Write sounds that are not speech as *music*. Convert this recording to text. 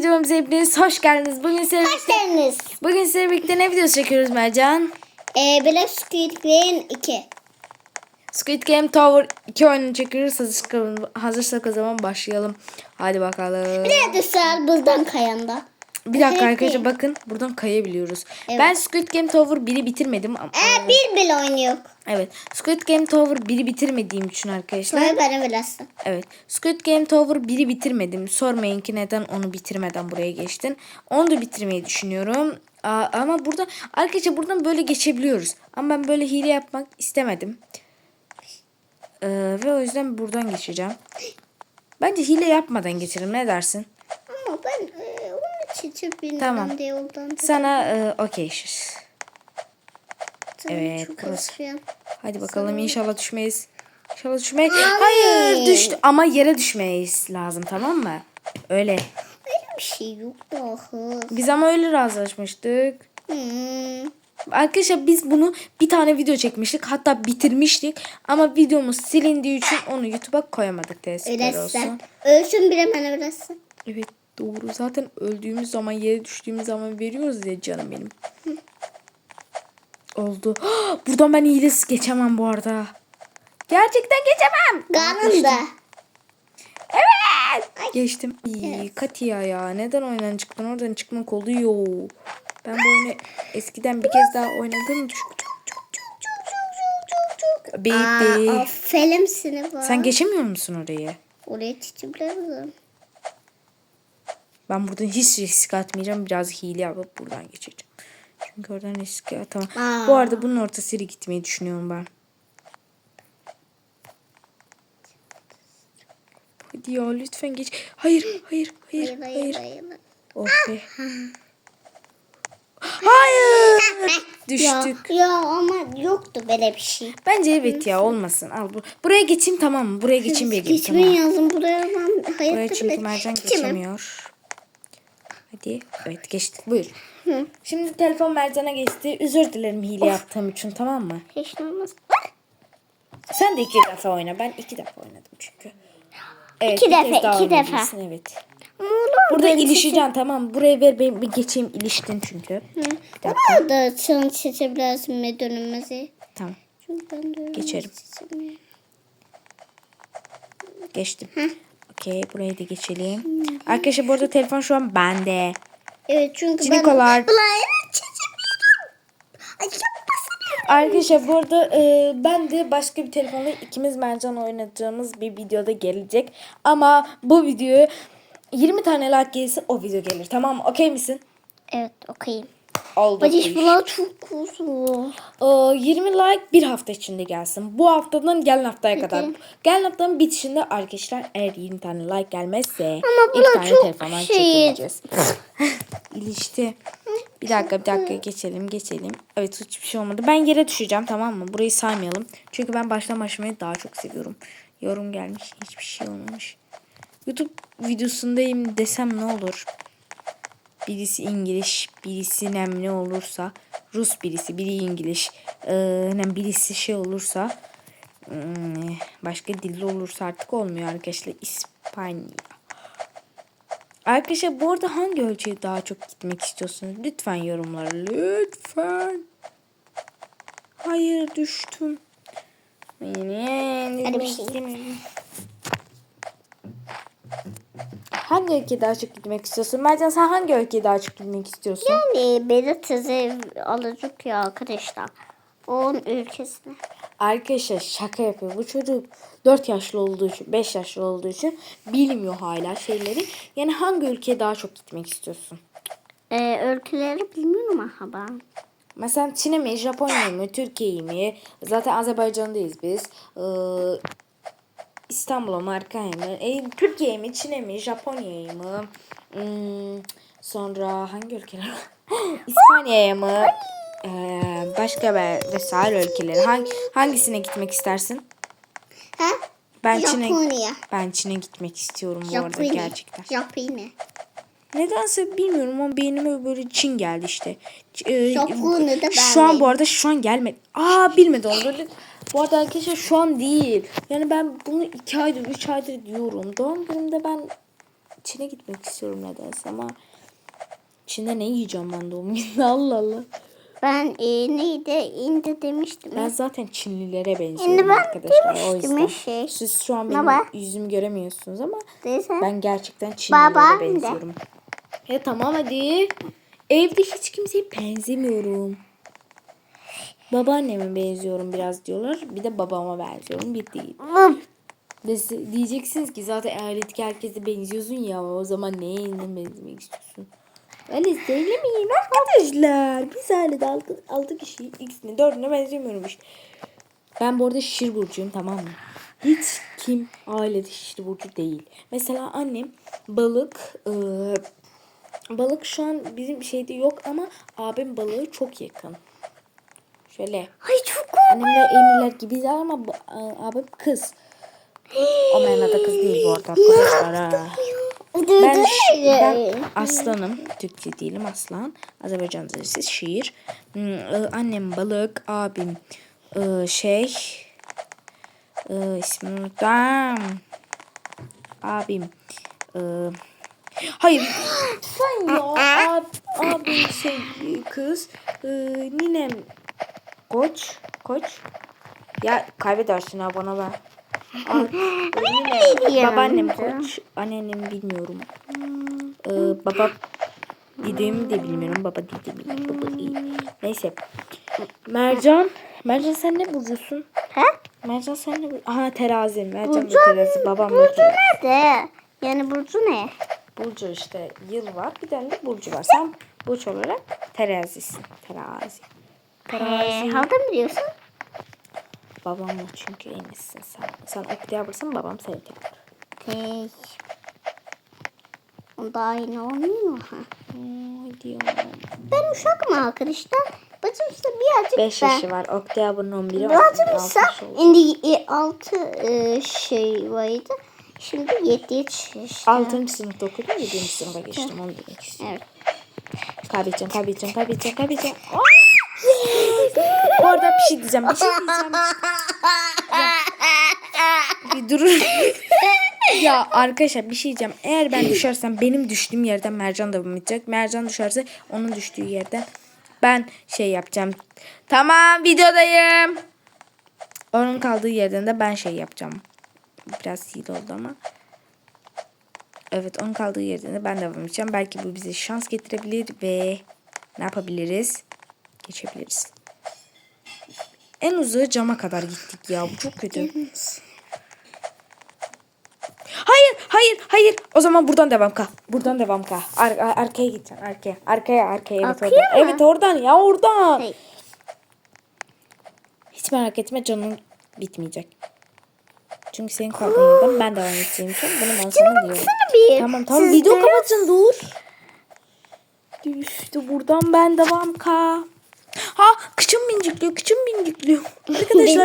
Videomuza hepiniz hoş geldiniz. Bugün size Hoş geldiniz. Bugün size birlikte ne videosu çekiyoruz Mercan? Ee, Black Squid Game 2. Squid Game Tower 2 oyununu çekiyoruz. Hazırsak, hazırsak o zaman başlayalım. Hadi bakalım. Bir de düşer buradan kayanda. Bir dakika arkadaşlar bakın buradan kayabiliyoruz. Evet. Ben Squid Game Tower 1'i bitirmedim ama Ee, bir bile oynuyor. evet Squid Game Tower 1'i bitirmediğim için arkadaşlar. Sonra bana bilasın. Evet. Squid Game Tower 1'i bitirmedim. Sormayın ki neden onu bitirmeden buraya geçtin. Onu da bitirmeyi düşünüyorum. Aa, ama burada arkadaşlar buradan böyle geçebiliyoruz. Ama ben böyle hile yapmak istemedim. Ee, ve o yüzden buradan geçeceğim. Bence hile yapmadan geçelim. Ne dersin? Ama ben e, onu çiçek bilmem Tamam. de yoldan. Sana e, okey. Evet, Çok burası. Hadi bakalım inşallah düşmeyiz. İnşallah düşmeyiz. Hayır. Hayır düştü ama yere düşmeyiz lazım tamam mı? Öyle. Öyle bir şey yok daha. Biz ama öyle razılaşmıştık. Hmm. Arkadaşlar biz bunu bir tane video çekmiştik. Hatta bitirmiştik. Ama videomuz silindiği için onu YouTube'a koyamadık. Öyleyse. olsun. Ölsün bile bana bilasın. Evet Doğru zaten öldüğümüz zaman yere düştüğümüz zaman veriyoruz ya canım benim. Oldu. *gasps* Buradan ben iyilesiz geçemem bu arada. Gerçekten geçemem. Kanunda. Evet. Ay. Geçtim. İyi evet. Katia ya neden oyundan çıktın oradan çıkmak oluyor. Ben bu oyunu eskiden bir kez daha oynadım. Çok çok çok çok çok çok çok çok. Baby. Film sınıfı. Sen geçemiyor musun orayı? Oraya çiçeğim ben buradan hiç risk atmayacağım. Biraz hile yapıp buradan geçeceğim. Çünkü oradan risk atamam. Aa. Bu arada bunun ortasıyla gitmeyi düşünüyorum ben. Hadi ya lütfen geç. Hayır, hayır, hayır, Hayır hayır. hayır. Oh be. Hayır. Düştük. Ya, ya ama yoktu böyle bir şey. Bence evet ya olmasın. Al bu. Buraya geçeyim tamam mı? Buraya geçeyim bir Geçmeyi tamam. yazdım buraya ben Buraya hayatta çünkü bile Mercan geçemiyor. Hadi. Evet geçtik. Buyur. Şimdi telefon Mercan'a geçti. Özür dilerim hile yaptığım için tamam mı? Hiç olmaz. Sen de iki defa oyna. Ben iki defa oynadım çünkü. Evet, İki defa, iki defa. Evet. Olur Burada ilişeceksin tamam mı? Buraya ver ben bir geçeyim iliştin çünkü. Dakika. Burada çiçebilirsin mi dönülmesi. Tamam. Çünkü ben de Geçerim. Geçtim. Okey burayı da geçelim. Arkadaşlar bu arada telefon şu an bende. Evet çünkü Cinikolar. ben... Ulan evet çiçebiliyorum. Ay yapmasana. Arkadaşlar bu arada e, ben de başka bir telefonla ikimiz mercan oynadığımız bir videoda gelecek. Ama bu videoyu 20 tane like gelirse o video gelir. Tamam mı? Okey misin? Evet okuyayım. Bu Bacış bunlar çok uzun. Ee, 20 like bir hafta içinde gelsin. Bu haftadan gelen haftaya kadar. Gelen haftanın bitişinde arkadaşlar eğer 20 tane like gelmezse Ama ilk tane çok telefondan şey- çekemeyeceğiz. *laughs* İlişti. Bir dakika bir dakika geçelim geçelim. Evet hiçbir şey olmadı. Ben yere düşeceğim tamam mı? Burayı saymayalım. Çünkü ben baştan başlamayı daha çok seviyorum. Yorum gelmiş hiçbir şey olmamış. YouTube videosundayım desem ne olur? Birisi İngiliz, birisi nem ne olursa Rus birisi, biri İngiliz, ee, nem birisi şey olursa hmm, başka dilli olursa artık olmuyor arkadaşlar. İspanya. Arkadaşlar bu arada hangi ölçüye daha çok gitmek istiyorsunuz? Lütfen yorumlara. Lütfen. Hayır düştüm. Hadi bir şey. Hangi ülkeye daha çok gitmek istiyorsun? Mercan sen hangi ülkeye daha çok gitmek istiyorsun? Yani beni teze alacak ya arkadaşlar. Onun ülkesine. Arkadaşlar şaka yapıyor. Bu çocuk 4 yaşlı olduğu için, 5 yaşlı olduğu için bilmiyor hala şeyleri. Yani hangi ülkeye daha çok gitmek istiyorsun? Ee, ülkeleri bilmiyorum ama ben. Mesela Çin'e mi, Japonya'ya mı, Türkiye'yi mi? Zaten Azerbaycan'dayız biz. Ee, İstanbul'a mı, Arkaya mı? E, Türkiye'ye mi, Çin'e mi, Japonya'ya mı? Hmm, sonra hangi ülkeler? *laughs* İspanya'ya mı? Ee, başka ve vesaire ülkeleri. Hangi, hangisine gitmek istersin? Ha? Ben Çin'e ben Çin'e gitmek istiyorum bu arada Japonya. gerçekten. Japonya. Nedense bilmiyorum ama beynime böyle Çin geldi işte. Ç- e, Japonya'da ben Şu an bu arada şu an gelmedi. Aa bilmedi onu. Bu arada arkadaşlar şu an değil. Yani ben bunu iki aydır üç aydır diyorum. Doğum günümde ben Çin'e gitmek istiyorum nedense ama Çin'de ne yiyeceğim ben doğum gününde *laughs* Allah Allah. Ben e, neydi? İndi demiştim. Ben zaten Çinlilere benziyorum ben arkadaşlar o demiştim yüzden. şey. Siz şu an benim Baba. yüzümü göremiyorsunuz ama Neyse. ben gerçekten Çinlilere Baba, benziyorum. Ya tamam hadi. Evde hiç kimseye benzemiyorum. Babaanneme benziyorum biraz diyorlar. Bir de babama benziyorum. Bir değil. Siz diyeceksiniz ki zaten ailedeki herkese benziyorsun ya o zaman neye benzemek istiyorsun? Öyle söylemeyin arkadaşlar. Biz ailede altı, altı kişi ikisine dördüne benzemiyorum işte. Ben bu arada şişir burcuyum tamam mı? Hiç kim ailede şişir burcu değil. Mesela annem balık eee, balık şu an bizim şeyde yok ama abim balığı çok yakın. Şöyle Ay çok Annemler Emirler gibiler ama abim kız. O da kız değil bu arada *gasps* arkadaşlar. Ben, ben aslanım. Türkçe değilim aslan. Azerbaycan'da siz şiir. Hmm, e, Annem balık. Abim e, şey. E, ismini unuttum. Abim. hayır. *gasps* Sen ya. Ab, abim şey kız. Ninem koç. Koç. Ya kaybedersin ha bana ver. *gasps* Yine babaannem koç. Anneannem bilmiyorum. Ee, baba dediğimi de bilmiyorum. Baba dediğimi. Baba iyi. Neyse. Mercan. Mercan sen ne burcusun? He? Mercan sen ne burcu? Aha terazi. Mercan Burcu- terazi. Babam Burcu nerede? Yani Burcu ne? Burcu işte yıl var. Bir tane de burcu var. Sen burç olarak terazisin. Terazi. Ee, Terazi. halden biliyorsun. Babamla çünkü en iyisin sen. Sen okuyabilirsin babam seni tekrar. Hey. O da aynı olmuyor mu? Ha. Diyorum. Ben uşak mı arkadaşlar? Bacımsa birazcık 5 ben. yaşı var. Oktyab'ın 11'i var. Bacımsa şimdi 6 şey vardı. Şimdi 7 yaşında. 6. sınıfta okudum. 7. sınıfa geçtim. Onu demek istiyorum. Evet. Kaybedeceğim, kaybedeceğim, kaybedeceğim, kaybedeceğim. Bu arada bir şey diyeceğim. Bir şey diyeceğim. Bir durun. *laughs* ya arkadaşlar bir şey diyeceğim. Eğer ben düşersem benim düştüğüm yerden Mercan da bitecek. Mercan düşerse onun düştüğü yerden ben şey yapacağım. Tamam videodayım. Onun kaldığı yerden de ben şey yapacağım. Biraz hile oldu ama. Evet onun kaldığı yerden de ben devam edeceğim. Belki bu bize şans getirebilir ve ne yapabiliriz? Geçebiliriz. En uzağa cama kadar gittik ya. Bu çok kötü. Hayır, hayır, hayır. O zaman buradan devam ka. Buradan devam ka. Ar- ar- arkaya gideceksin. Arkaya. Arkaya, arkaya. Evet, Arkaya oradan. mı? Evet, oradan ya, oradan. Hey. Hiç merak etme canın bitmeyecek. Çünkü senin yerden ben devam edeceğim için bunu ben sana diyorum. bir. Tamam tamam Siz video de- kapatın dur. Düştü buradan ben devam ka. Ha kıçım mincikliyor kıçım mincikliyor. Arkadaşlar